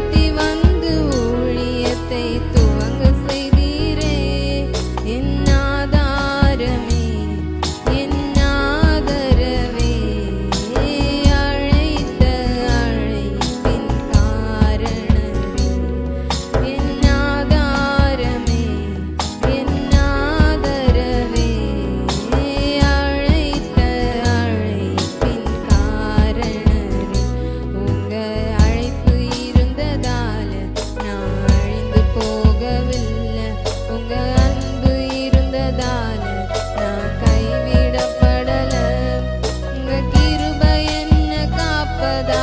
என்னை வந்து ஊழியத்தை Sarvada